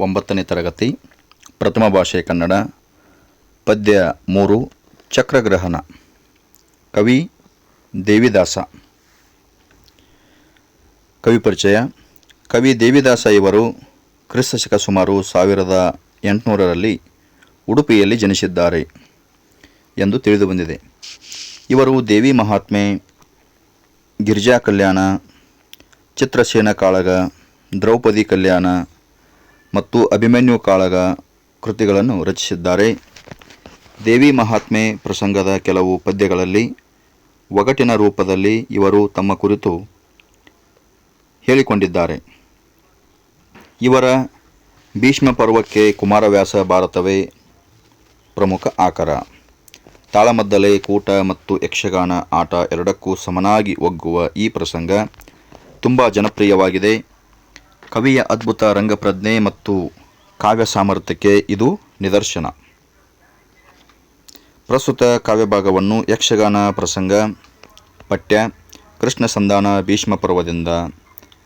ಒಂಬತ್ತನೇ ತರಗತಿ, ಪ್ರಥಮ ಭಾಷೆ ಕನ್ನಡ, ಪದ್ಯ ಮೂರು, ಚಕ್ರಗ್ರಹಣ. ಕವಿ ದೇವಿದಾಸ. ಕವಿ ಪರಿಚಯ. ಕವಿ ದೇವಿದಾಸ ಇವರು ಕ್ರಿಸ್ತಶಕ ಸುಮಾರು ಸಾವಿರದ ಎಂಟುನೂರರಲ್ಲಿ ಉಡುಪಿಯಲ್ಲಿ ಜನಿಸಿದ್ದಾರೆ ಎಂದು ತಿಳಿದು ಬಂದಿದೆ. ಇವರು ದೇವಿ ಮಹಾತ್ಮೆ, ಗಿರಿಜಾ ಕಲ್ಯಾಣ, ಚಿತ್ರಸೇನ ಕಾಳಗ, ದ್ರೌಪದಿ ಕಲ್ಯಾಣ ಮತ್ತು ಅಭಿಮನ್ಯು ಕಾಳಗ ಕೃತಿಗಳನ್ನು ರಚಿಸಿದ್ದಾರೆ. ದೇವಿ ಮಹಾತ್ಮೆ ಪ್ರಸಂಗದ ಕೆಲವು ಪದ್ಯಗಳಲ್ಲಿ, ಒಗಟಿನ ರೂಪದಲ್ಲಿ ಇವರು ತಮ್ಮ ಕುರಿತು ಹೇಳಿಕೊಂಡಿದ್ದಾರೆ. ಇವರ ಭೀಷ್ಮ ಪರ್ವಕ್ಕೆ ಕುಮಾರವ್ಯಾಸ ಭಾರತವೇ ಪ್ರಮುಖ ಆಕರ. ತಾಳಮದ್ದಲೆ, ಕೂಟ ಮತ್ತು ಯಕ್ಷಗಾನ ಆಟ ಎರಡಕ್ಕೂ ಸಮನಾಗಿ ಒಗ್ಗುವ ಈ ಪ್ರಸಂಗ ತುಂಬ ಜನಪ್ರಿಯವಾಗಿದೆ. ಕವಿಯ ಅದ್ಭುತ ರಂಗಪ್ರಜ್ಞೆ ಮತ್ತು ಕಾವ್ಯ ಸಾಮರ್ಥ್ಯಕ್ಕೆ ಇದು ನಿದರ್ಶನ. ಪ್ರಸ್ತುತ ಕಾವ್ಯಭಾಗವನ್ನು ಯಕ್ಷಗಾನ ಪ್ರಸಂಗ, ಪಠ್ಯ, ಕೃಷ್ಣ ಸಂಧಾನ, ಭೀಷ್ಮ ಪರ್ವದಿಂದ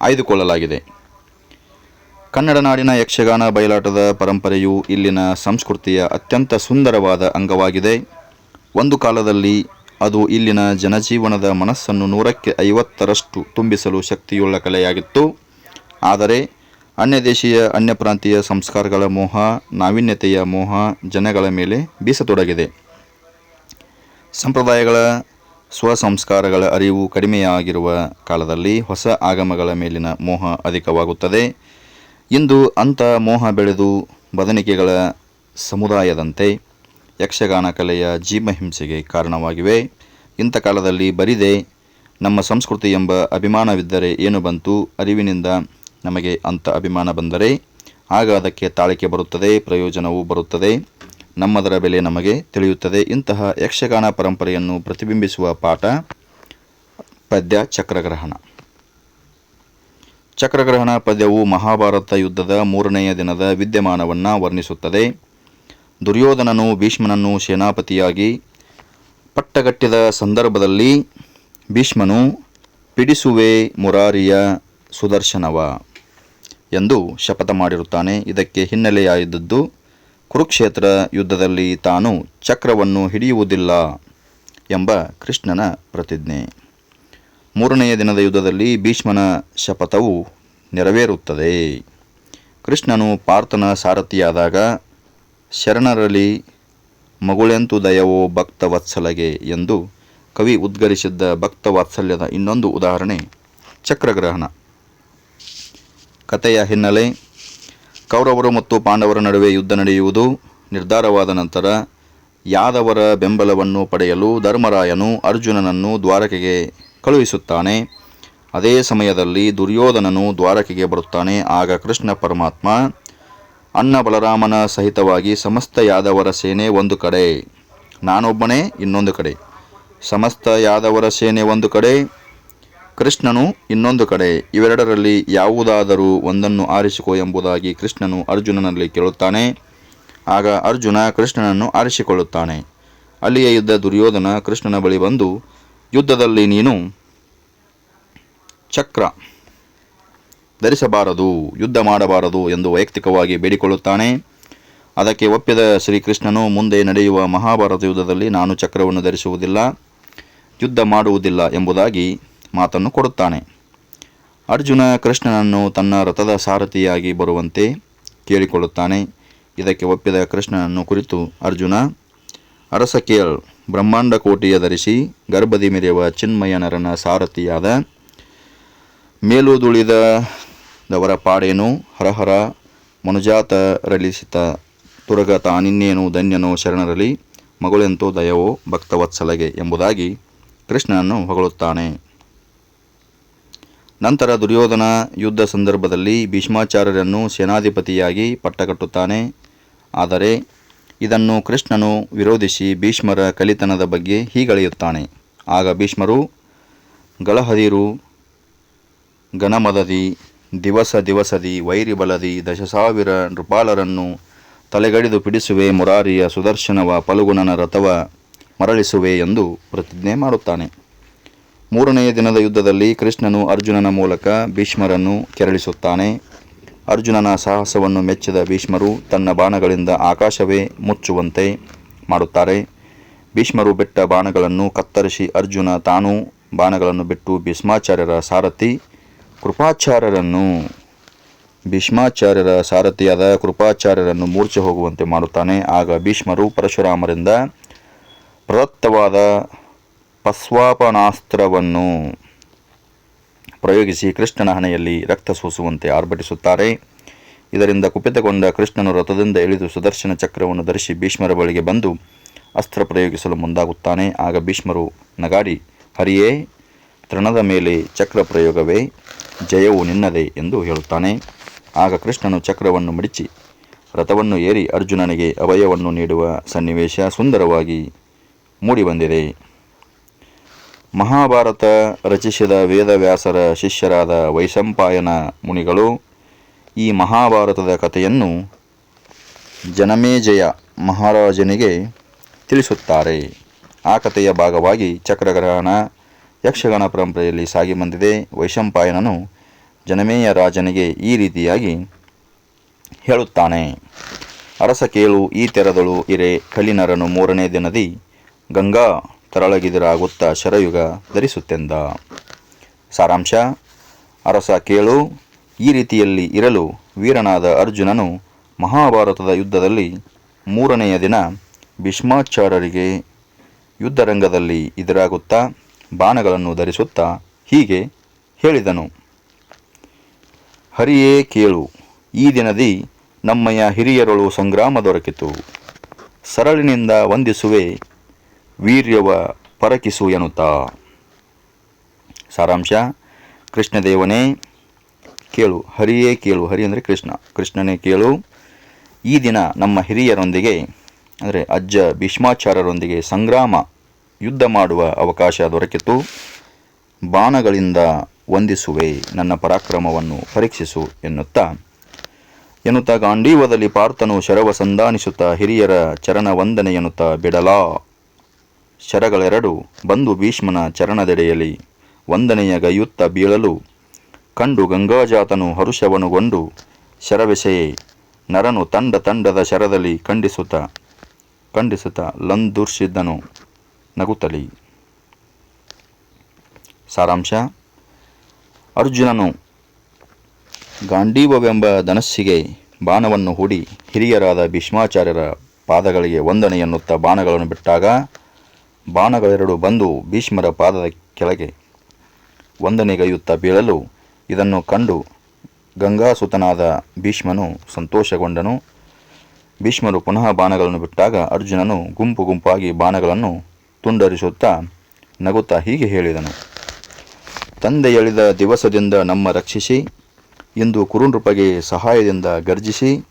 ಆಯ್ದುಕೊಳ್ಳಲಾಗಿದೆ. ಕನ್ನಡ ನಾಡಿನ ಯಕ್ಷಗಾನ ಬಯಲಾಟದ ಪರಂಪರೆಯು ಇಲ್ಲಿನ ಸಂಸ್ಕೃತಿಯ ಅತ್ಯಂತ ಸುಂದರವಾದ ಅಂಗವಾಗಿದೆ. ಒಂದು ಕಾಲದಲ್ಲಿ ಅದು ಇಲ್ಲಿನ ಜನಜೀವನದ ಮನಸ್ಸನ್ನು ನೂರಕ್ಕೆ ಐವತ್ತರಷ್ಟು ತುಂಬಿಸಲು ಶಕ್ತಿಯುಳ್ಳ ಕಲೆಯಾಗಿತ್ತು. ಆದರೆ ಅನ್ಯ ದೇಶೀಯ ಅನ್ಯ ಪ್ರಾಂತೀಯ ಸಂಸ್ಕಾರಗಳ ಮೋಹ, ನಾವೀನ್ಯತೆಯ ಮೋಹ ಜನಗಳ ಮೇಲೆ ಬೀಸತೊಡಗಿದೆ. ಸಂಪ್ರದಾಯಗಳ ಸ್ವಸಂಸ್ಕಾರಗಳ ಅರಿವು ಕಡಿಮೆಯಾಗಿರುವ ಕಾಲದಲ್ಲಿ ಹೊಸ ಆಗಮಗಳ ಮೇಲಿನ ಮೋಹ ಅಧಿಕವಾಗುತ್ತದೆ. ಇಂದು ಅಂಥ ಮೋಹ ಬೆಳೆದು ಬದನಿಕೆಗಳ ಸಮುದಾಯದಂತೆ ಯಕ್ಷಗಾನ ಕಲೆಯ ಜೀವಹಿಂಸೆಗೆ ಕಾರಣವಾಗಿವೆ. ಇಂಥ ಕಾಲದಲ್ಲಿ ಬರಿದೆ ನಮ್ಮ ಸಂಸ್ಕೃತಿ ಎಂಬ ಅಭಿಮಾನವಿದ್ದರೆ ಏನು ಬಂತು? ಅರಿವಿನಿಂದ ನಮಗೆ ಅಂಥ ಅಭಿಮಾನ ಬಂದರೆ ಆಗ ಅದಕ್ಕೆ ತಾಳಿಕೆ ಬರುತ್ತದೆ, ಪ್ರಯೋಜನವೂ ಬರುತ್ತದೆ. ನಮ್ಮದರ ಬೆಲೆ ನಮಗೆ ತಿಳಿಯುತ್ತದೆ. ಇಂತಹ ಯಕ್ಷಗಾನ ಪರಂಪರೆಯನ್ನು ಪ್ರತಿಬಿಂಬಿಸುವ ಪಾಠ ಪದ್ಯ ಚಕ್ರಗ್ರಹಣ. ಚಕ್ರಗ್ರಹಣ ಪದ್ಯವು ಮಹಾಭಾರತ ಯುದ್ಧದ ಮೂರನೆಯ ದಿನದ ವಿದ್ಯಮಾನವನ್ನು ವರ್ಣಿಸುತ್ತದೆ. ದುರ್ಯೋಧನನು ಭೀಷ್ಮನನ್ನು ಸೇನಾಪತಿಯಾಗಿ ಪಟ್ಟಗಟ್ಟಿದ ಸಂದರ್ಭದಲ್ಲಿ ಭೀಷ್ಮನು ಪಿಡಿಸುವೆ ಮುರಾರಿಯ ಸುದರ್ಶನವ. ಎಂದು ಶಪಥ ಮಾಡಿರುತ್ತಾನೆ. ಇದಕ್ಕೆ ಹಿನ್ನೆಲೆಯಾಗಿದ್ದದ್ದು ಕುರುಕ್ಷೇತ್ರ ಯುದ್ಧದಲ್ಲಿ ತಾನು ಚಕ್ರವನ್ನು ಹಿಡಿಯುವುದಿಲ್ಲ ಎಂಬ ಕೃಷ್ಣನ ಪ್ರತಿಜ್ಞೆ. ಮೂರನೆಯ ದಿನದ ಯುದ್ಧದಲ್ಲಿ ಭೀಷ್ಮನ ಶಪಥವು ನೆರವೇರುತ್ತದೆ. ಕೃಷ್ಣನು ಪಾರ್ಥನ ಸಾರಥಿಯಾದಾಗ, ಶರಣರಲ್ಲಿ ಮಗುಳೆಂತು ದಯವೋ ಭಕ್ತವತ್ಸಲಗೆ ಎಂದು ಕವಿ ಉದ್ಗರಿಸಿದ್ದ ಭಕ್ತವಾತ್ಸಲ್ಯದ ಇನ್ನೊಂದು ಉದಾಹರಣೆ, ಚಕ್ರಗ್ರಹಣ. ಕಥೆಯ ಹಿನ್ನೆಲೆ, ಕೌರವರು ಮತ್ತು ಪಾಂಡವರ ನಡುವೆ ಯುದ್ಧ ನಡೆಯುವುದು ನಿರ್ಧಾರವಾದ ನಂತರ ಯಾದವರ ಬೆಂಬಲವನ್ನು ಪಡೆಯಲು ಧರ್ಮರಾಯನು ಅರ್ಜುನನನ್ನು ದ್ವಾರಕೆಗೆ ಕಳುಹಿಸುತ್ತಾನೆ. ಅದೇ ಸಮಯದಲ್ಲಿ ದುರ್ಯೋಧನನು ದ್ವಾರಕೆಗೆ ಬರುತ್ತಾನೆ. ಆಗ ಕೃಷ್ಣ ಪರಮಾತ್ಮ ಅಣ್ಣ ಬಲರಾಮನ ಸಹಿತವಾಗಿ ಸಮಸ್ತ ಯಾದವರ ಸೇನೆ ಒಂದು ಕಡೆ, ನಾನೊಬ್ಬನೇ ಇನ್ನೊಂದು ಕಡೆ. ಸಮಸ್ತ ಯಾದವರ ಸೇನೆ ಒಂದು ಕಡೆ ಕೃಷ್ಣನು ಇನ್ನೊಂದು ಕಡೆ, ಇವೆರಡರಲ್ಲಿ ಯಾವುದಾದರೂ ಒಂದನ್ನು ಆರಿಸಿಕೋ ಎಂಬುದಾಗಿ ಕೃಷ್ಣನು ಅರ್ಜುನನಲ್ಲಿ ಕೇಳುತ್ತಾನೆ. ಆಗ ಅರ್ಜುನ ಕೃಷ್ಣನನ್ನು ಆರಿಸಿಕೊಳ್ಳುತ್ತಾನೆ. ಅಲ್ಲಿಯೇ ಇದ್ದ ದುರ್ಯೋಧನ ಕೃಷ್ಣನ ಬಳಿ ಬಂದು, ಯುದ್ಧದಲ್ಲಿ ನೀನು ಚಕ್ರ ಧರಿಸಬಾರದು, ಯುದ್ಧ ಮಾಡಬಾರದು ಎಂದು ವೈಯಕ್ತಿಕವಾಗಿ ಬೇಡಿಕೊಳ್ಳುತ್ತಾನೆ. ಅದಕ್ಕೆ ಒಪ್ಪಿದ ಶ್ರೀಕೃಷ್ಣನು, ಮುಂದೆ ನಡೆಯುವ ಮಹಾಭಾರತ ಯುದ್ಧದಲ್ಲಿ ನಾನು ಚಕ್ರವನ್ನು ಧರಿಸುವುದಿಲ್ಲ, ಯುದ್ಧ ಮಾಡುವುದಿಲ್ಲ ಎಂಬುದಾಗಿ ಮಾತನ್ನು ಕೊಡುತ್ತಾನೆ. ಅರ್ಜುನ ಕೃಷ್ಣನನ್ನು ತನ್ನ ರಥದ ಸಾರಥಿಯಾಗಿ ಬರುವಂತೆ ಕೇಳಿಕೊಳ್ಳುತ್ತಾನೆ. ಇದಕ್ಕೆ ಒಪ್ಪಿದ ಕೃಷ್ಣನನ್ನು ಕುರಿತು ಅರ್ಜುನ, ಅರಸ ಕೇಳ್, ಬ್ರಹ್ಮಾಂಡ ಕೋಟಿಯ ಧರಿಸಿ ಗರ್ಭದಿ ಮೆರೆಯುವ ಚಿನ್ಮಯನರನ ಸಾರಥಿಯಾದ ಮೇಲುದುಳಿದವರ ಪಾಡೇನು? ಹರಹರ ಮನುಜಾತ ರಲಿಸಿತ ತುರಗ ತಾನಿನ್ನೇನು ಧನ್ಯನೋ ಶರಣರಲಿ ಮಗಳೆಂತೋ ದಯವೋ ಭಕ್ತವತ್ಸಲಗೆ ಎಂಬುದಾಗಿ ಕೃಷ್ಣನನ್ನು ಹೊಗಳುತ್ತಾನೆ. ನಂತರ ದುರ್ಯೋಧನ ಯುದ್ಧ ಸಂದರ್ಭದಲ್ಲಿ ಭೀಷ್ಮಾಚಾರ್ಯರನ್ನು ಸೇನಾಧಿಪತಿಯಾಗಿ ಪಟ್ಟಕಟ್ಟುತ್ತಾನೆ. ಆದರೆ ಇದನ್ನು ಕೃಷ್ಣನು ವಿರೋಧಿಸಿ ಭೀಷ್ಮರ ಕಲಿತನದ ಬಗ್ಗೆ ಹೀಗಳೆಯುತ್ತಾನೆ. ಆಗ ಭೀಷ್ಮರು ಗಳಹದಿರು ಘನಮದದಿ, ದಿವಸ ದಿವಸದಿ ವೈರಿ ಬಲದಿ ದಶಸಾವಿರ ನೃಪಾಲರನ್ನು ತಲೆಗಡಿದು ಪಿಡಿಸುವೆ, ಮುರಾರಿಯ ಸುದರ್ಶನವ ಪಲುಗುಣನ ರಥವ ಮರಳಿಸುವೆ ಎಂದು ಪ್ರತಿಜ್ಞೆ ಮಾಡುತ್ತಾನೆ. ಮೂರನೆಯ ದಿನದ ಯುದ್ಧದಲ್ಲಿ ಕೃಷ್ಣನು ಅರ್ಜುನನ ಮೂಲಕ ಭೀಷ್ಮರನ್ನು ಕೆರಳಿಸುತ್ತಾನೆ. ಅರ್ಜುನನ ಸಾಹಸವನ್ನು ಮೆಚ್ಚಿದ ಭೀಷ್ಮರು ತನ್ನ ಬಾಣಗಳಿಂದ ಆಕಾಶವೇ ಮುಚ್ಚುವಂತೆ ಮಾಡುತ್ತಾರೆ. ಭೀಷ್ಮರು ಬಿಟ್ಟ ಬಾಣಗಳನ್ನು ಕತ್ತರಿಸಿ ಅರ್ಜುನ ತಾನು ಬಾಣಗಳನ್ನು ಬಿಟ್ಟು ಭೀಷ್ಮಾಚಾರ್ಯರ ಸಾರಥಿ, ಕೃಪಾಚಾರ್ಯರನ್ನು, ಭೀಷ್ಮಾಚಾರ್ಯರ ಸಾರಥಿಯಾದ ಕೃಪಾಚಾರ್ಯರನ್ನು ಮೂರ್ಛೆ ಹೋಗುವಂತೆ ಮಾಡುತ್ತಾನೆ. ಆಗ ಭೀಷ್ಮರು ಪರಶುರಾಮರಿಂದ ಪ್ರದತ್ತವಾದ ಪಸ್ವಾಪನಾಸ್ತ್ರವನ್ನು ಪ್ರಯೋಗಿಸಿ ಕೃಷ್ಣನ ಹಣೆಯಲ್ಲಿ ರಕ್ತ ಸೂಸುವಂತೆ ಆರ್ಭಟಿಸುತ್ತಾರೆ. ಇದರಿಂದ ಕುಪಿತಗೊಂಡ ಕೃಷ್ಣನು ರಥದಿಂದ ಇಳಿದು ಸುದರ್ಶನ ಚಕ್ರವನ್ನು ಧರಿಸಿ ಭೀಷ್ಮರ ಬಳಿಗೆ ಬಂದು ಅಸ್ತ್ರ ಪ್ರಯೋಗಿಸಲು ಮುಂದಾಗುತ್ತಾನೆ. ಆಗ ಭೀಷ್ಮರು ನಗಾಡಿ, ಹರಿಯೇ, ತೃಣದ ಮೇಲೆ ಚಕ್ರ ಪ್ರಯೋಗವೇ, ಜಯವು ನಿನ್ನದೇ ಎಂದು ಹೇಳುತ್ತಾನೆ. ಆಗ ಕೃಷ್ಣನು ಚಕ್ರವನ್ನು ಮಡಿಚಿ, ರಥವನ್ನು ಏರಿ ಅರ್ಜುನನಿಗೆ ಅಭಯವನ್ನು ನೀಡುವ ಸನ್ನಿವೇಶ ಸುಂದರವಾಗಿ ಮೂಡಿಬಂದಿದೆ ಮಹಾಭಾರತ ರಚಿಸಿದ ವೇದವ್ಯಾಸರ ಶಿಷ್ಯರಾದ ವೈಶಂಪಾಯನ ಮುನಿಗಳು ಈ ಮಹಾಭಾರತದ ಕಥೆಯನ್ನು ಜನಮೇಜಯ ಮಹಾರಾಜನಿಗೆ ತಿಳಿಸುತ್ತಾರೆ. ಆ ಕಥೆಯ ಭಾಗವಾಗಿ ಚಕ್ರಗ್ರಹಣ, ಯಕ್ಷಗಾನ ಪರಂಪರೆಯಲ್ಲಿ ಸಾಗಿ ಬಂದಿದೆ. ವೈಶಂಪಾಯನನು ಜನಮೇಯ ರಾಜನಿಗೆ ಈ ರೀತಿಯಾಗಿ ಹೇಳುತ್ತಾನೆ. ಅರಸ ಕೇಳು, ಈ ತೆರದಳು ಇರೆ, ಕಲಿನರನು ಮೂರನೇ ದಿನದಿ, ಗಂಗಾ ತರಳಗಿದಿರಾಗುತ್ತಾ ಶರಯುಗ ಧರಿಸುತ್ತೆಂದ. ಸಾರಾಂಶ, ಅರಸ ಕೇಳು, ಈ ರೀತಿಯಲ್ಲಿ ಇರಲು ವೀರನಾದ ಅರ್ಜುನನು ಮಹಾಭಾರತದ ಯುದ್ಧದಲ್ಲಿ ಮೂರನೆಯ ದಿನ ಭೀಷ್ಮಾಚಾರ್ಯರಿಗೆ ಯುದ್ಧರಂಗದಲ್ಲಿ ಎದುರಾಗುತ್ತಾ ಬಾಣಗಳನ್ನು ಧರಿಸುತ್ತಾ ಹೀಗೆ ಹೇಳಿದನು. ಹರಿಯೇ ಕೇಳು, ಈ ದಿನದಿ ನಮ್ಮಯ ಹಿರಿಯರಳು ಸಂಗ್ರಾಮ ದೊರಕಿತು. ಸರಳಿನಿಂದ ವಂದಿಸುವೆ ವೀರ್ಯವ ಪರಕಿಸು ಎನ್ನುತ್ತಾ ಸಾರಾಂಶ, ಕೃಷ್ಣದೇವನೇ ಕೇಳು, ಹರಿಯೇ ಕೇಳು, ಹರಿ ಅಂದರೆ ಕೃಷ್ಣ, ಕೃಷ್ಣನೇ ಕೇಳು. ಈ ದಿನ ನಮ್ಮ ಹಿರಿಯರೊಂದಿಗೆ, ಅಂದರೆ ಅಜ್ಜ ಭೀಷ್ಮಾಚಾರ್ಯರೊಂದಿಗೆ ಸಂಗ್ರಾಮ ಯುದ್ಧ ಮಾಡುವ ಅವಕಾಶ ದೊರಕಿತು. ಬಾಣಗಳಿಂದ ವಂದಿಸುವೆ, ನನ್ನ ಪರಾಕ್ರಮವನ್ನು ಪರೀಕ್ಷಿಸು ಎನ್ನುತ್ತಾ. ಎನ್ನುತ್ತಾ ಗಾಂಡೀವದಲ್ಲಿ ಪಾರ್ಥನು ಶರವ ಸಂಧಾನಿಸುತ್ತಾ ಹಿರಿಯರ ಚರಣ ವಂದನೆ ಎನ್ನುತ್ತಾ ಬಿಡಲಾ. ಶರಗಳೆರಡು ಬಂದು ಭೀಷ್ಮನ ಚರಣದೆಡೆಯಲಿ ವಂದನೆಯ ಗೈಯುತ್ತ ಬೀಳಲು ಕಂಡು ಗಂಗಾಜಾತನು ಹರುಷವನುಗೊಂಡು ಶರವೆಸೆಯೇ ನರನು ತಂಡ ತಂಡದ ಶರದಲ್ಲಿ ಖಂಡಿಸುತ್ತ ಖಂಡಿಸುತ್ತ ಲಂದುರ್ಷಿದ್ದನು, ನಗುತ್ತಲಿ. ಸಾರಾಂಶ, ಅರ್ಜುನನು ಗಾಂಡೀವವೆಂಬ ಧನಸ್ಸಿಗೆ ಬಾಣವನ್ನು ಹೂಡಿ ಹಿರಿಯರಾದ ಭೀಷ್ಮಾಚಾರ್ಯರ ಪಾದಗಳಿಗೆ ವಂದನೆಯನ್ನುತ್ತ ಬಾಣಗಳನ್ನು ಬಿಟ್ಟಾಗ ಬಾಣಗಳೆರಡು ಬಂದು ಭೀಷ್ಮರ ಪಾದದ ಕೆಳಗೆ ವಂದನೆಗೈಯುತ್ತಾ ಬೀಳಲು ಇದನ್ನು ಕಂಡು ಗಂಗಾಸುತನಾದ ಭೀಷ್ಮನು ಸಂತೋಷಗೊಂಡನು. ಭೀಷ್ಮರು ಪುನಃ ಬಾಣಗಳನ್ನು ಬಿಟ್ಟಾಗ ಅರ್ಜುನನು ಗುಂಪು ಗುಂಪಾಗಿ ಬಾಣಗಳನ್ನು ತುಂಡರಿಸುತ್ತಾ ನಗುತ್ತಾ ಹೀಗೆ ಹೇಳಿದನು. ತಂದೆ ಎಳೆದ ದಿವಸದಿಂದ ನಮ್ಮ ರಕ್ಷಿಸಿ, ಇಂದು ಕುರುನೃಪಗೆ ಸಹಾಯದಿಂದ ಗರ್ಜಿಸಿ,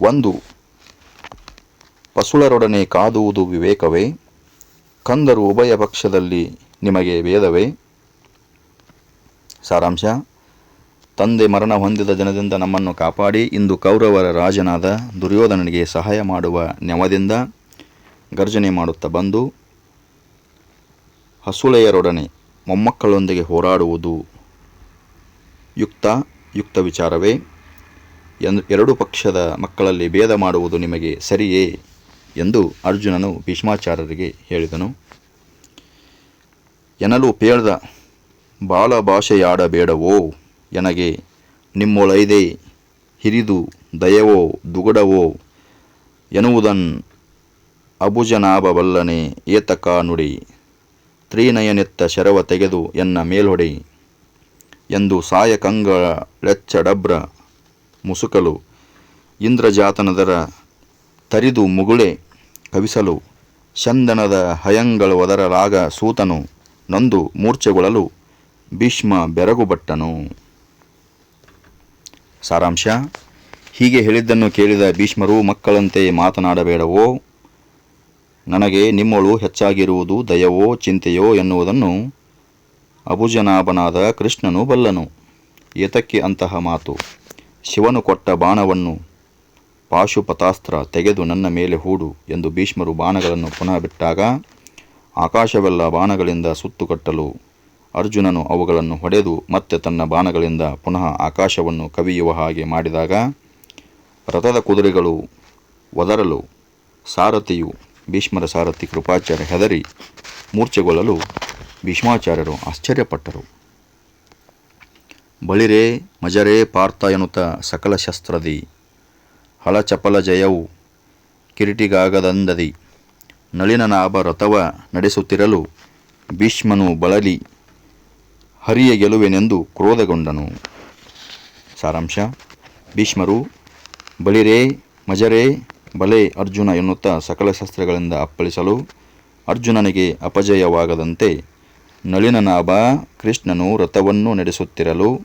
ಒಂದು ಪಸುಳರೊಡನೆ ಕಾದುವುದು ವಿವೇಕವೇ ಕಂದರು ಉಭಯ ಪಕ್ಷದಲ್ಲಿ ನಿಮಗೆ ಭೇದವೇ? ಸಾರಾಂಶ, ತಂದೆ ಮರಣ ಹೊಂದಿದ ಜನದಿಂದ ನಮ್ಮನ್ನು ಕಾಪಾಡಿ, ಇಂದು ಕೌರವರ ರಾಜನಾದ ದುರ್ಯೋಧನನಿಗೆ ಸಹಾಯ ಮಾಡುವ ನೆವದಿಂದ ಗರ್ಜನೆ ಮಾಡುತ್ತಾ ಬಂದು, ಹಸುಳೆಯರೊಡನೆ ಮೊಮ್ಮಕ್ಕಳೊಂದಿಗೆ ಹೋರಾಡುವುದು ಯುಕ್ತ ಯುಕ್ತ ವಿಚಾರವೇ? ಎರಡು ಪಕ್ಷದ ಮಕ್ಕಳಲ್ಲಿ ಭೇದ ಮಾಡುವುದು ನಿಮಗೆ ಸರಿಯೇ? ಎಂದು ಅರ್ಜುನನು ಭೀಷ್ಮಾಚಾರ್ಯರಿಗೆ ಹೇಳಿದನು. ಎನಲು ಪೇಳ್ದ ಬಾಳ ಭಾಷೆಯಾಡಬೇಡವೋ, ಎನಗೆ ನಿಮ್ಮೊಳೈದೆ ಹಿರಿದು ದಯವೋ ದುಗುಡವೋ, ಎನ್ನುವುದನ್ ಅಬುಜನಾಭವಲ್ಲನೆ ಏತಕ ನುಡಿ ತ್ರೀನಯನೆತ್ತ ಶರವ ತೆಗೆದು ಎನ್ನ ಮೇಲ್ಹೊಡೆ, ಎಂದು ಸಾಯಕಂಗಳ ಲೆಚ್ಚಡಬ್ರ ಮುಸುಕಲು ಇಂದ್ರಜಾತನದರ ತರಿದು ಮುಗುಳೆ ಕವಿಸಲು. ಚಂದನದ ಹಯಂಗಳು ಒದರಲಾಗ ಸೂತನು. ನೊಂದು ಮೂರ್ಛೆಗೊಳ್ಳಲು ಭೀಷ್ಮ ಬೆರಗುಬಟ್ಟನು. ಸಾರಾಂಶ, ಹೀಗೆ ಹೇಳಿದ್ದನ್ನು ಕೇಳಿದ ಭೀಷ್ಮರು ಮಕ್ಕಳಂತೆ ಮಾತನಾಡಬೇಡವೋ? ನನಗೆ ನಿಮ್ಮಳು ಹೆಚ್ಚಾಗಿರುವುದು ದಯವೋ, ಚಿಂತೆಯೋ ಎನ್ನುವುದನ್ನು ಅಭುಜನಾಭನಾದ ಕೃಷ್ಣನು ಬಲ್ಲನು. ಏತಕ್ಕೆ ಅಂತಹ ಮಾತು? ಶಿವನು ಕೊಟ್ಟ ಬಾಣವನ್ನು ಪಾಶುಪತಾಸ್ತ್ರ ತೆಗೆದು ನನ್ನ ಮೇಲೆ ಹೂಡು ಎಂದು ಭೀಷ್ಮರು ಬಾಣಗಳನ್ನು ಪುನಃ ಬಿಟ್ಟಾಗ, ಆಕಾಶವೆಲ್ಲ ಬಾಣಗಳಿಂದ ಸುತ್ತು ಕಟ್ಟಲು. ಅರ್ಜುನನು ಅವುಗಳನ್ನು ಹೊಡೆದು ಮತ್ತೆ ತನ್ನ ಬಾಣಗಳಿಂದ ಪುನಃ ಆಕಾಶವನ್ನು ಕವಿಯುವ ಹಾಗೆ ಮಾಡಿದಾಗ, ರಥದ ಕುದುರೆಗಳು ಒದರಲು ಸಾರಥಿಯು ಭೀಷ್ಮರ ಸಾರಥಿ ಕೃಪಾಚಾರ್ಯ ಹೆದರಿ ಮೂರ್ಛೆಗೊಳ್ಳಲು ಭೀಷ್ಮಾಚಾರ್ಯರು ಆಶ್ಚರ್ಯಪಟ್ಟರು. ಬಳಿರೇ ಮಜರೇ ಪಾರ್ಥ ಎನ್ನುತ್ತ ಸಕಲ ಶಸ್ತ್ರದಿ ಹಳಚಪಲ ಜಯವು ಕಿರೀಟಿಗಾಗದಂದದಿ. ನಳಿನನಾಭ ರಥವ ನಡೆಸುತ್ತಿರಲು ಭೀಷ್ಮನು ಬಳಲಿ ಹರಿಯ ಗೆಲುವೆನೆಂದು ಕ್ರೋಧಗೊಂಡನು. ಸಾರಾಂಶ, ಭೀಷ್ಮರು, ಬಳಿರೇ, ಮಜರೇ, ಬಲೆ ಅರ್ಜುನ ಎನ್ನುತ್ತಾ ಸಕಲ ಶಸ್ತ್ರಗಳಿಂದ ಅಪ್ಪಳಿಸಲು ಅರ್ಜುನನಿಗೆ ಅಪಜಯವಾಗದಂತೆ ನಳಿನನಾಭ ಕೃಷ್ಣನು ರಥವನ್ನು ನಡೆಸುತ್ತಿರಲು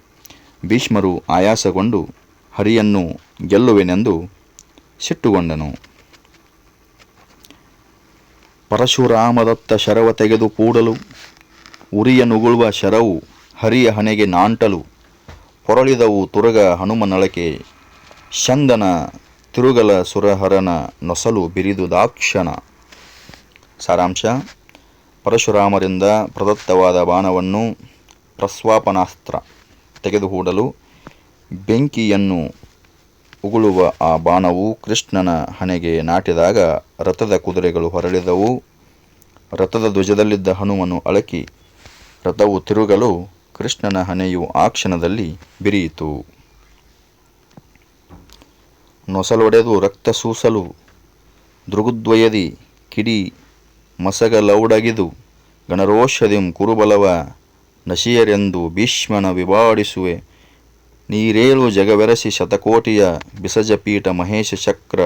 ಭೀಷ್ಮರು ಆಯಾಸಗೊಂಡು ಹರಿಯನ್ನು ಗೆಲ್ಲುವೆನೆಂದು ಸಿಟ್ಟುಗೊಂಡನು. ಪರಶುರಾಮದತ್ತ ಶರವ ತೆಗೆದು ಕೂಡಲು ಉರಿಯ ನುಗುಳುವ ಶರವು ಹರಿಯ ಹಣೆಗೆ ನಾಂಟಲು ಹೊರಳಿದವು ತುರಗ ಹನುಮನಳಕೆ ಶಂದನ ತಿರುಗಲ ಸುರಹರನ ನೊಸಲು ಬಿರಿದು ದಾಕ್ಷಣ. ಸಾರಾಂಶ, ಪರಶುರಾಮರಿಂದ ಪ್ರದತ್ತವಾದ ಬಾಣವನ್ನು ಪ್ರಸ್ವಾಪನಾಸ್ತ್ರ ತೆಗೆದುಹೂಡಲು ಬೆಂಕಿಯನ್ನು ಉಗುಳುವ ಆ ಬಾಣವು ಕೃಷ್ಣನ ಹಣೆಗೆ ನಾಟಿದಾಗ ರಥದ ಕುದುರೆಗಳು ಹೊರಳಿದವು. ರಥದ ಧ್ವಜದಲ್ಲಿದ್ದ ಹನುಮನು ಅಳಕಿ ರಥವು ತಿರುಗಲು ಕೃಷ್ಣನ ಹಣೆಯು ಆ ಕ್ಷಣದಲ್ಲಿ ಬಿರಿಯಿತು. ನೊಸಲೊಡೆದು ರಕ್ತ ಸೂಸಲು ದೃಗುದ್ವಯದಿ ಕಿಡಿ ಮಸಗಲೌಡಗಿದು ಗಣರೋಷಧಿಂ ಕುರುಬಲವ ನಶಿಯರೆಂದು ಭೀಷ್ಮನ ವಿವಾಡಿಸುವೆ ನೀರೇಳು ಜಗವೆರಸಿ ಶತಕೋಟಿಯ ಬಿಸಜಪೀಠ ಮಹೇಶ ಚಕ್ರ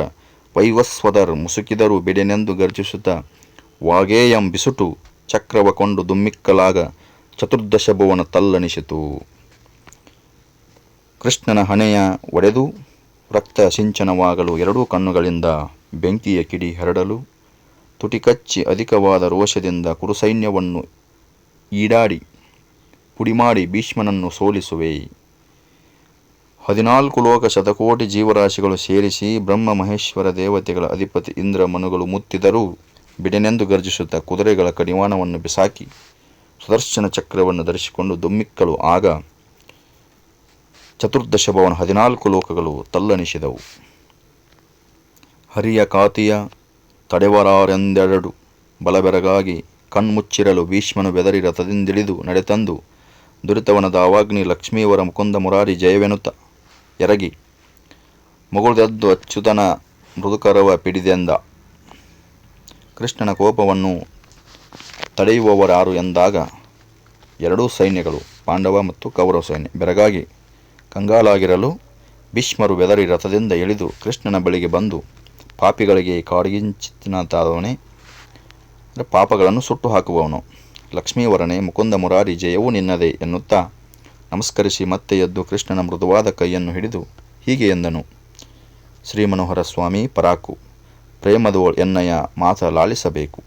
ವೈವಸ್ವದರ್ ಮುಸುಕಿದರು ಬಿಡೆನೆಂದು ಗರ್ಜಿಸುತ್ತ ವಾಗೇಯಂ ಬಿಸುಟು ಚಕ್ರವ ಕೊಂಡು ದುಮ್ಮಿಕ್ಕಲಾಗ ಚತುರ್ದಶ ಭುವನ ತಲ್ಲಣಿಸಿತು. ಕೃಷ್ಣನ ಹಣೆಯ ಒಡೆದು ರಕ್ತ ಸಿಂಚನವಾಗಲು ಎರಡೂ ಕಣ್ಣುಗಳಿಂದ ಬೆಂಕಿಯ ಕಿಡಿ ಹರಡಲು ತುಟಿಕಚ್ಚಿ ಅಧಿಕವಾದ ರೋಷದಿಂದ ಕುರುಸೈನ್ಯವನ್ನು ಈಡಾಡಿ ಪುಡಿಮಾಡಿ ಭೀಷ್ಮನನ್ನು ಸೋಲಿಸುವೆ. ಹದಿನಾಲ್ಕು ಲೋಕ ಶತಕೋಟಿ ಜೀವರಾಶಿಗಳು ಸೇರಿಸಿ ಬ್ರಹ್ಮ ಮಹೇಶ್ವರ ದೇವತೆಗಳ ಅಧಿಪತಿ ಇಂದ್ರ ಮನುಗಳು ಮುತ್ತಿದರೂ ಬಿಡನೆಂದು ಗರ್ಜಿಸುತ್ತಾ ಕುದುರೆಗಳ ಕಡಿವಾಣವನ್ನು ಬಿಸಾಕಿ ಸುದರ್ಶನ ಚಕ್ರವನ್ನು ಧರಿಸಿಕೊಂಡು ದುಮ್ಮಿಕ್ಕಲು ಆಗ ಚತುರ್ದಶ ಭವನ ಹದಿನಾಲ್ಕು ಲೋಕಗಳು ತಲ್ಲಣಿಸಿದವು. ಹರಿಯ ಕಾತಿಯ ತಡೆವರಾರೆಂದೆರಡು ಬಲಬೆರಗಾಗಿ ಕಣ್ಮುಚ್ಚಿರಲು ಭೀಷ್ಮನು ಬೆದರಿ ರಥದಿಂದಿಳಿದು ನಡೆತಂದು ದುರಿತವನದ ಅವಾಗ್ನಿ ಲಕ್ಷ್ಮೀವರ ಮುಕುಂದ ಮುರಾರಿ ಜಯವೆನುತ ಎರಗಿ. ಮುಗುಳ್ದದ್ದು ಅಚ್ಯುತನ ಮೃದುಕರವ ಪಿಡಿದೆಂದ. ಕೃಷ್ಣನ ಕೋಪವನ್ನು ತಡೆಯುವವರಾರು ಎಂದಾಗ ಎರಡೂ ಸೈನ್ಯಗಳು, ಪಾಂಡವ ಮತ್ತು ಕೌರವ ಸೈನ್ಯ. ಬೆರಗಾಗಿ ಕಂಗಾಲಾಗಿರಲು ಭೀಷ್ಮರು ಬೆದರಿ ರಥದಿಂದ ಇಳಿದು ಕೃಷ್ಣನ ಬಳಿಗೆ ಬಂದು ಪಾಪಿಗಳಿಗೆ ಕಾಡಗಿಂಚಿತ್ತಿನಂತಾದವನೇ ಪಾಪಗಳನ್ನು ಸುಟ್ಟು ಹಾಕುವವನು. ಲಕ್ಷ್ಮೀವರನೇ, ಮುಕುಂದ ಮುರಾರಿ ಜಯವೂ ನಿನ್ನದೇ ಎನ್ನುತ್ತಾ ನಮಸ್ಕರಿಸಿ ಮತ್ತೆ ಎದ್ದು ಕೃಷ್ಣನ ಮೃದುವಾದ ಕೈಯನ್ನು ಹಿಡಿದು ಹೀಗೆ ಎಂದನು. ಶ್ರೀ ಮನೋಹರ ಸ್ವಾಮಿ, ಪರಾಕು ಪ್ರೇಮದೋಳ್ ಎನ್ನಯ ಮಾತ ಲಾಲಿಸಬೇಕು.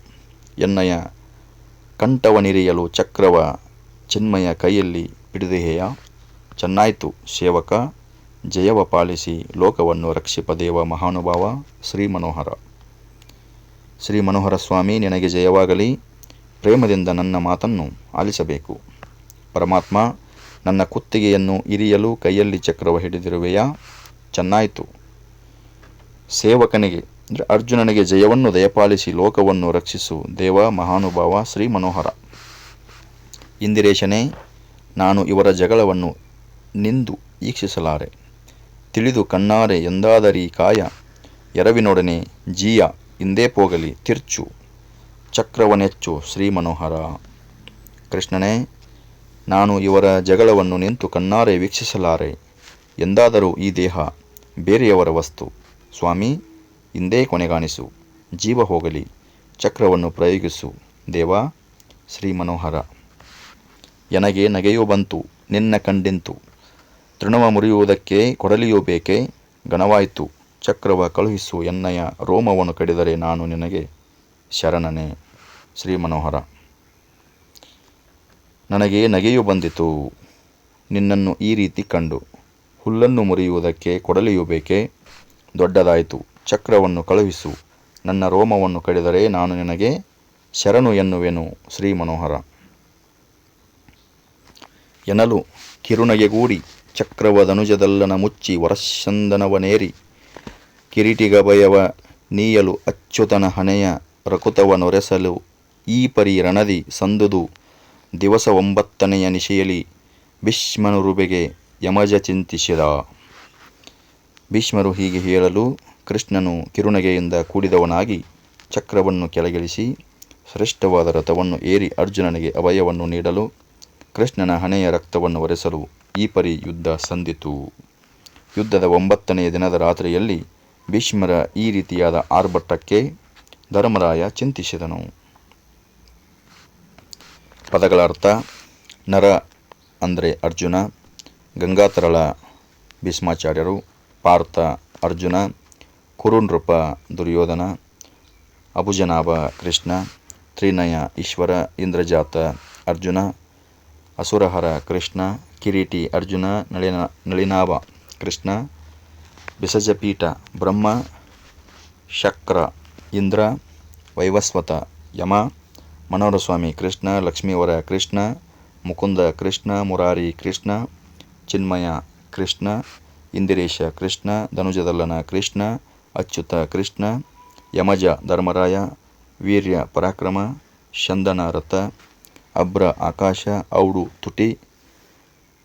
ಎನ್ನಯ ಕಂಠವನಿರಿಯಲು ಚಕ್ರವ ಚಿನ್ಮಯ ಕೈಯಲ್ಲಿ ಹಿಡಿದೆಯ ಚೆನ್ನಾಯ್ತು ಸೇವಕ, ಜಯವ ಪಾಲಿಸಿ ಲೋಕವನ್ನು ರಕ್ಷಿಪ ದೇವ ಮಹಾನುಭಾವ ಶ್ರೀ ಮನೋಹರ ಶ್ರೀ ಮನೋಹರ ಸ್ವಾಮಿ, ನಿನಗೆ ಜಯವಾಗಲಿ. ಪ್ರೇಮದಿಂದ ನನ್ನ ಮಾತನ್ನು ಆಲಿಸಬೇಕು. ಪರಮಾತ್ಮ ನನ್ನ ಕುತ್ತಿಗೆಯನ್ನು ಇರಿಯಲು ಕೈಯಲ್ಲಿ ಚಕ್ರವ ಹಿಡಿದಿರುವೆಯಾ? ಚೆನ್ನಾಯಿತು. ಸೇವಕನಿಗೆ, ಅಂದರೆ ಅರ್ಜುನನಿಗೆ ಜಯವನ್ನು ದಯಪಾಲಿಸಿ ಲೋಕವನ್ನು ರಕ್ಷಿಸು. ದೇವ, ಮಹಾನುಭಾವ, ಶ್ರೀ ಮನೋಹರ. ಇಂದಿರೇಶನೇ, ನಾನು ಇವರ ಜಗಳವನ್ನು ನಿಂದು ಈಕ್ಷಿಸಲಾರೆ ತಿಳಿದು ಕಣ್ಣಾರೆ ಎಂದಾದರಿ ಕಾಯ. ಎರವಿನೊಡನೆ ಜೀಯ, ಇಂದೇ ಪೋಗಲಿ ತಿರ್ಚು. ಚಕ್ರವನೆಚ್ಚು, ಶ್ರೀ ಮನೋಹರ. ಕೃಷ್ಣನೇ ನಾನು ಇವರ ಜಗಳವನ್ನು ನಿಂತು ಕಣ್ಣಾರೆ ವೀಕ್ಷಿಸಲಾರೆ. ಎಂದಾದರೂ ಈ ದೇಹ ಬೇರೆಯವರ ವಸ್ತು. ಸ್ವಾಮಿ ಇಂದೇ ಕೊನೆಗಾಣಿಸು. ಜೀವ ಹೋಗಲಿ. ಚಕ್ರವನ್ನು ಪ್ರಯೋಗಿಸು. ದೇವ, ಶ್ರೀ ಮನೋಹರ. ಎನಗೆ ನಗೆಯೂ ಬಂತು. ನಿನ್ನ ಕಂಡಿಂತು. ತೃಣವ ಮುರಿಯುವುದಕ್ಕೆ ಕೊಡಲಿಯೂ ಬೇಕೆ? ಗಣವಾಯಿತು ಚಕ್ರವ ಕಳುಹಿಸು ಎನ್ನಯ ರೋಮವನ್ನು ಕಡಿದರೆ ನಾನು ನಿನಗೆ ಶರಣನೆ. ಶ್ರೀ ಮನೋಹರ. ನನಗೆ ನಗೆಯು ಬಂದಿತು. ನಿನ್ನನ್ನು ಈ ರೀತಿ ಕಂಡು. ಹುಲ್ಲನ್ನು ಮುರಿಯುವುದಕ್ಕೆ ಕೊಡಲಿಯೂ ಬೇಕೆ? ದೊಡ್ಡದಾಯಿತು. ಚಕ್ರವನ್ನು ಕಳುಹಿಸು. ನನ್ನ ರೋಮವನ್ನು ಕಡಿದರೆ ನಾನು ನಿನಗೆ ಶರಣು ಎನ್ನುವೆನು, ಶ್ರೀ ಮನೋಹರ. ಎನಲು ಕಿರುನಗೆಗೂಡಿ ಚಕ್ರವದನುಜದಲ್ಲನ ಮುಚ್ಚಿ ವರಶಂದನವನೇರಿ ಕಿರೀಟಿಗಭಯವ ನೀಯಲು ಅಚ್ಯುತನ ಹಣೆಯ ರಕುತವನೊರೆಸಲು ಈ ಪರಿ ರಣದಿ ಸಂದುದು. ದಿವಸ ಒಂಬತ್ತನೆಯ ನಿಶೆಯಲ್ಲಿ ಭೀಷ್ಮನು ರುಬೆಗೆ ಯಮಜ ಚಿಂತಿಸಿದ. ಭೀಷ್ಮರು ಹೀಗೆ ಹೇಳಲು ಕೃಷ್ಣನು ಕಿರುನಗೆಯಿಂದ ಕೂಡಿದವನಾಗಿ ಚಕ್ರವನ್ನು ಕೆಳಗಿಳಿಸಿ ಶ್ರೇಷ್ಠವಾದ ರಥವನ್ನು ಏರಿ ಅರ್ಜುನನಿಗೆ ಅಭಯವನ್ನು ನೀಡಲು ಕೃಷ್ಣನ ಹಣೆಯ ರಕ್ತವನ್ನು ಒರೆಸಲು ಈ ಪರಿ ಯುದ್ಧ ಸಂದಿತು ಯುದ್ಧದ ಒಂಬತ್ತನೆಯ ದಿನದ ರಾತ್ರಿಯಲ್ಲಿ ಭೀಷ್ಮರ ಈ ರೀತಿಯಾದ ಆರ್ಭಟಕ್ಕೆ ಧರ್ಮರಾಯ ಚಿಂತಿಸಿದನು. ಪದಗಳ ಅರ್ಥ, ನರ ಅಂದರೆ ಅರ್ಜುನ, ಗಂಗಾತರಳ ಭೀಷ್ಮಾಚಾರ್ಯರು, ಪಾರ್ಥ ಅರ್ಜುನ ಕುರುನೃಪ ದುರ್ಯೋಧನ, ಅಭುಜನಾಭ ಕೃಷ್ಣ, ತ್ರಿನಯ ಈಶ್ವರ, ಇಂದ್ರಜಾತ ಅರ್ಜುನ, ಅಸುರಹರ ಕೃಷ್ಣ, ಕಿರೀಟಿ ಅರ್ಜುನ, ನಳಿನ, ನಳಿನಾಭ ಕೃಷ್ಣ, ಬಿಸಜಪೀಠ ಬ್ರಹ್ಮ, ಶಕ್ರ ಇಂದ್ರ, ವೈವಸ್ವತ ಯಮ ಮನೋಹರಸ್ವಾಮಿ ಕೃಷ್ಣ ಲಕ್ಷ್ಮೀವರ ಕೃಷ್ಣ, ಮುಕುಂದ ಕೃಷ್ಣ, ಮುರಾರಿ ಕೃಷ್ಣ, ಚಿನ್ಮಯ ಕೃಷ್ಣ, ಇಂದಿರೇಶ ಕೃಷ್ಣ, ಧನುಜದಲ್ಲನ ಕೃಷ್ಣ, ಅಚ್ಯುತ ಕೃಷ್ಣ, ಯಮಜ ಧರ್ಮರಾಯ, ವೀರ್ಯ ಪರಾಕ್ರಮ, ಶಂದನ ರಥ ಅಭ್ರ ಆಕಾಶ, ಔಡು ತುಟಿ,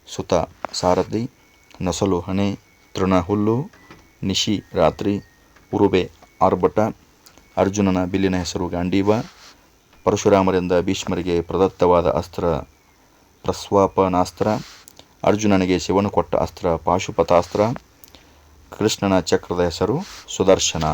ಸುತ ಸಾರಥಿ, ನೊಸಲು ಹಣೆ ತೃಣ ಹುಲ್ಲು ನಿಶಿ ರಾತ್ರಿ, ಉರುಬೆ ಆರ್ಭಟ, ಅರ್ಜುನನ ಬಿಲ್ಲಿನ ಹೆಸರು ಗಾಂಡೀವ ಪರಶುರಾಮರಿಂದ ಭೀಷ್ಮರಿಗೆ ಪ್ರದತ್ತವಾದ ಅಸ್ತ್ರ ಪ್ರಸ್ವಾಪನಾಸ್ತ್ರ ಅರ್ಜುನನಿಗೆ ಶಿವನು ಕೊಟ್ಟ ಅಸ್ತ್ರ ಪಾಶುಪತಾಸ್ತ್ರ ಕೃಷ್ಣನ ಚಕ್ರದ ಹೆಸರು ಸುದರ್ಶನ.